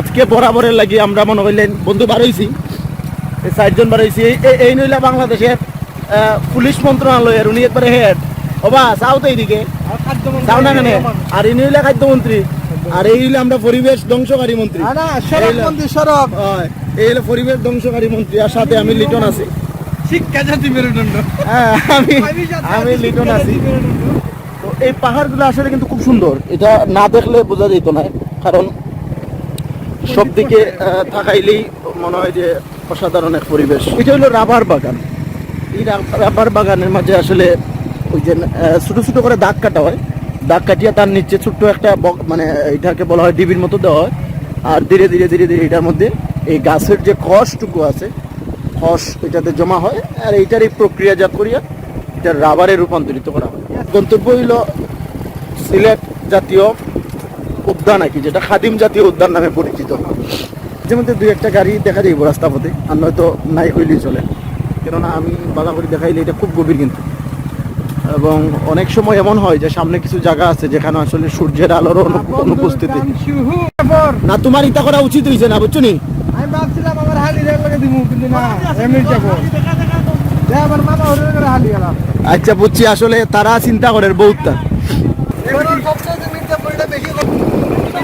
আজকে বরাবরের লাগি আমরা মনে করলেন বন্ধু বার এই চারজন বার হইছি। এই- এই- এই নইলা বাংলাদেশের পুলিশ মন্ত্রণালয়ের উনি একবারে হেড। ওবা চাও তো এইদিকে। চাও না কেন? আর ইনি হইলে খাদ্যমন্ত্রী। আর এই হইলে আমরা পরিবেশ ধ্বংসকারী মন্ত্রী। সড়ক এই হলো- এই পরিবেশ ধ্বংসকারী মন্ত্রী আর সাথে আমি লিটন আছি। শিক্ষা জাতি মেরুদণ্ড। হ্যাঁ, আমি আমি লিটন আছি। তো এই পাহাড়গুলো আসলে কিন্তু খুব সুন্দর। এটা না দেখলে বোঝা যেত না। কারণ সব দিকে থাকাইলেই মনে হয় যে অসাধারণ এক পরিবেশ। এটা হলো রাবার বাগান। এই রাবার বাগানের মাঝে আসলে ওই যে ছোট ছোট করে দাগ কাটা হয়। দাগ কাটিয়ে তার নিচে ছোট্ট একটা মানে এটাকে বলা হয় ডিবির মতো দেওয়া হয়। আর ধীরে ধীরে ধীরে ধীরে এটার মধ্যে এই গাছের যে খসটুকু আছে খস এটাতে জমা হয়। আর এইটার এই প্রক্রিয়াজাত করিয়া এটা রাবারে রূপান্তরিত করা হয়। গন্তব্য হইল সিলেট জাতীয় উদ্যান আর কি যেটা খাদিম জাতীয় উদ্যান নামে পরিচিত। যেমন দুই একটা গাড়ি দেখা যাইব রাস্তা পথে আর নয়তো নাই হইলেই চলে। কেননা আমি বাধা করে দেখাইলে এটা খুব গভীর কিন্তু। এবং অনেক সময় এমন হয় যে সামনে কিছু জায়গা আছে যেখানে আসলে সূর্যের আলোর অনুপস্থিতি। না তোমার ইতা করা উচিত হয়েছে না বুঝছ নি? আচ্ছা বুঝছি আসলে তারা চিন্তা করে বহুতটা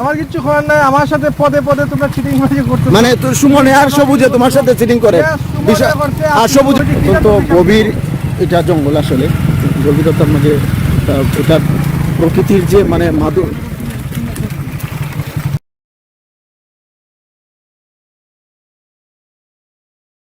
আমার কিছু করার নাই আমার সাথে পদে পদে তোমরা চিটিং মারি করতে মানে তোর সুমনে আর সবুজে তোমার সাথে চিটিং করে হ্যাঁ, আর সবুজ করে? গভীর এটা জঙ্গল আসলে গভীরতার মাঝে এটা- প্রকৃতির যে মানে মাধুর